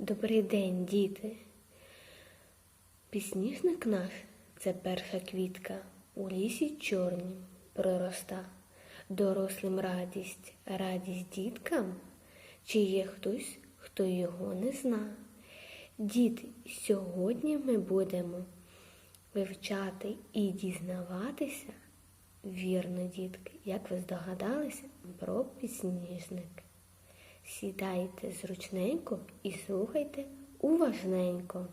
Добрий день, діти. Пісніжник наш це перша квітка, у лісі чорнім пророста. Дорослим радість, радість діткам, чи є хтось, хто його не зна. Діти, сьогодні ми будемо вивчати і дізнаватися, вірно, дітки, як ви здогадалися, про підсніжник. Сідайте зручненько і слухайте уважненько.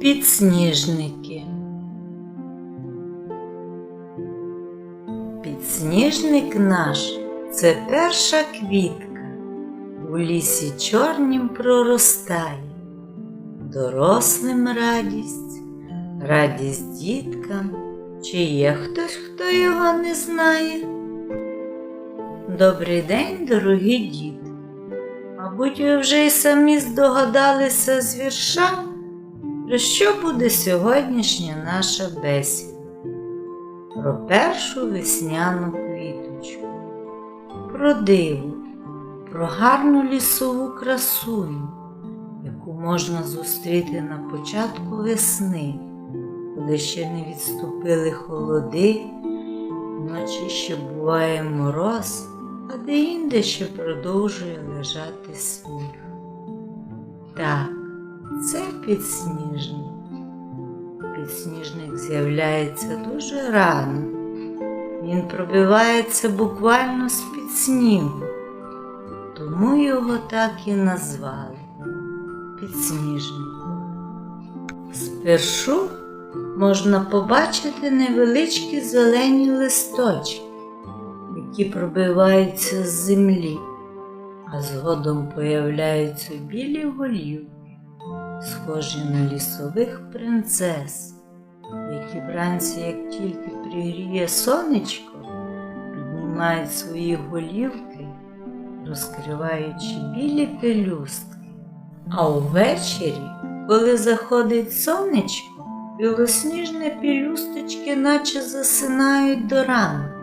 Підсніжники. Підсніжник наш це перша квітка, у лісі чорнім проростає, дорослим радість, радість діткам, чи є хтось, хто його не знає. Добрий день, дорогі діти! Мабуть, ви вже й самі здогадалися з вірша. Про що буде сьогоднішня наша бесіда? Про першу весняну квіточку, про диво, про гарну лісову красуню, яку можна зустріти на початку весни, коли ще не відступили холоди, вночі ще буває мороз, а де-інде ще продовжує лежати сніг. Так, це підсніжник. Підсніжник з'являється дуже рано. Він пробивається буквально з-під снігу, тому його так і назвали підсніжником. Спершу можна побачити невеличкі зелені листочки, які пробиваються з землі, а згодом появляються білі голівки схожі на лісових принцес, які вранці, як тільки пригріє сонечко, піднімають свої голівки, розкриваючи білі пелюстки. А увечері, коли заходить сонечко, білосніжні пелюсточки наче засинають до ранку.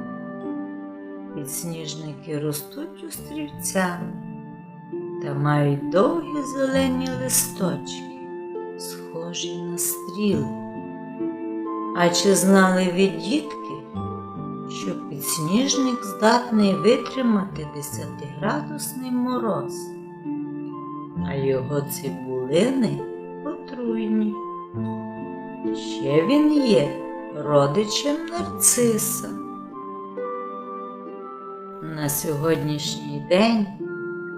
Підсніжники ростуть острівцями та мають довгі зелені листочки, схожі на стріли. А чи знали ви, дітки, підсніжник здатний витримати 10-градусний мороз, а його цибулини отруйні? Ще він є родичем нарциса. На сьогоднішній день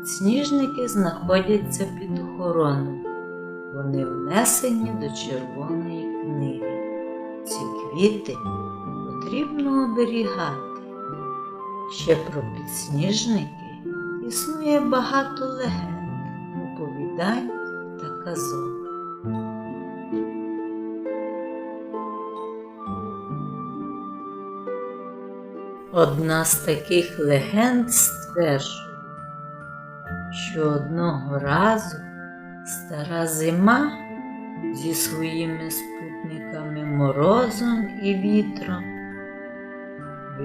Сніжники знаходяться під охороною. Вони внесені до червоної книги. Ці квіти потрібно оберігати. Ще про підсніжники існує багато легенд, оповідань та казок. Одна з таких легенд стверджує, що одного разу стара зима зі своїми спутниками морозом і вітром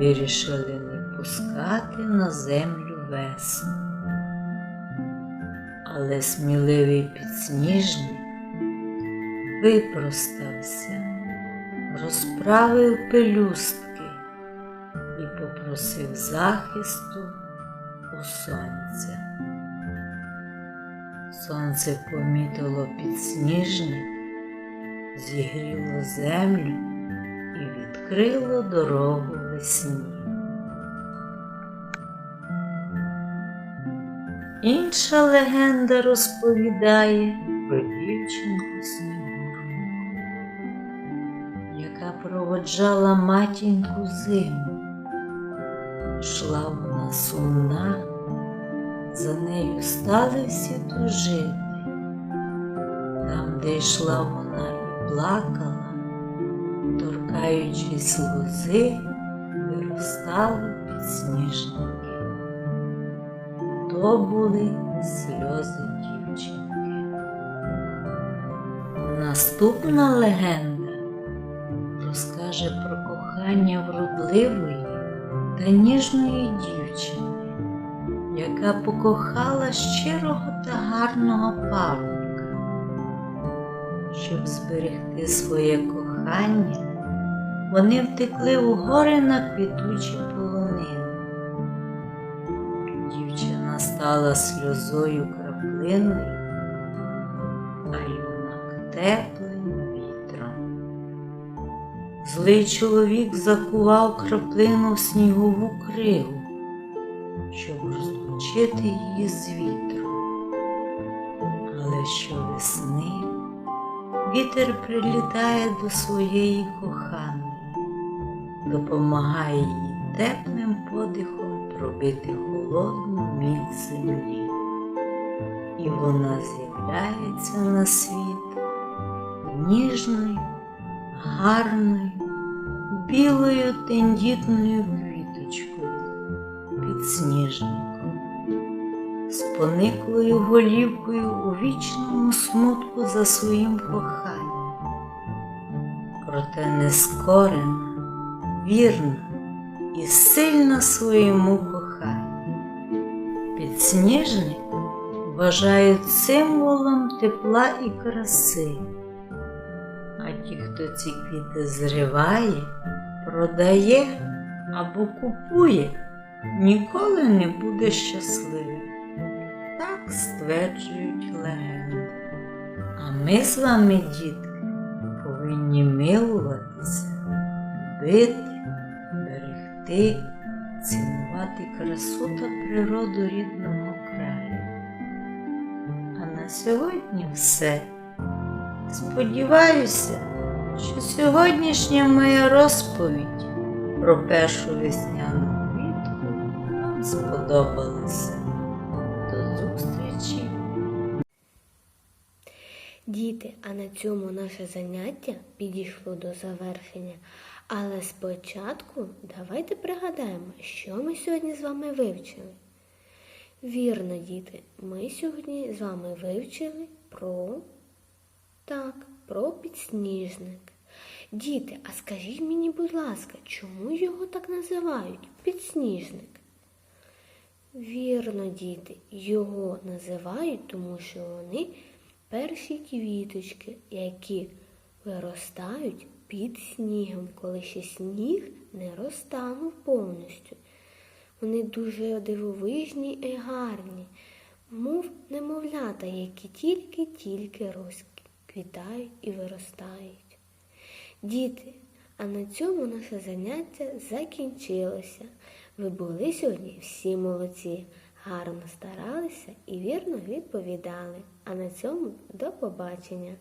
вирішили не пускати на землю весну. Але сміливий підсніжник випростався, розправив пелюстки і попросив захисту у сонця. Сонце помітило підсніжник, зігріло землю і відкрило дорогу весні. Інша легенда розповідає про дівчинку Снігурку, яка проводжала матінку зиму. Йшла вона сумна за нею стали всі. Там, де йшла вона і плакала, торкаючись лози, виростали підсніжники. То були сльози дівчинки. наступна легенда розкаже про кохання вродливої та ніжної дівчини, яка покохала щирого та гарного парубка. Щоб зберегти своє кохання, вони втекли у гори на квітучі полонини. Дівчина стала сльозою краплиною, а юнак теплим вітром. Злий чоловік закував краплину в снігову кригу, щоб розлучити її з вітром. Але щовесни вітер прилітає до своєї коханої, допомагає їй теплим подихом пробити холодну мідь землі. І вона з'являється на світ ніжною, гарною, білою тендітною квіточкою, підсніжником, з пониклою голівкою у вічному смутку за своїм коханням. Проте нескорена, вірна і сильна своєму коханню. Підсніжник вважають символом тепла і краси. А ті, хто ці квіти зриває, продає або купує, ніколи не буде щасливим. Так стверджують легенди. А ми з вами, дітки, повинні милуватися, любити, берегти, цінувати красу та природу рідного краю. А на сьогодні все. Сподіваюся, що сьогоднішня моя розповідь про першу весняну квітку вам сподобалася. До зустрічі! Діти, а на цьому наше заняття підійшло до завершення. Але спочатку давайте пригадаємо, що ми сьогодні з вами вивчили. Вірно, діти, ми сьогодні з вами вивчили про так, про підсніжник. Діти, а скажіть мені, будь ласка, чому його так називають підсніжник? Вірно, діти, його називають, тому що вони перші квіточки, які виростають під снігом, коли ще сніг не розтанув повністю. Вони дуже дивовижні і гарні, мов немовлята, які тільки-тільки розквітають і виростають. Діти, а на цьому наше заняття закінчилося. Ви були сьогодні всі молодці, гарно старалися і вірно відповідали. А на цьому до побачення!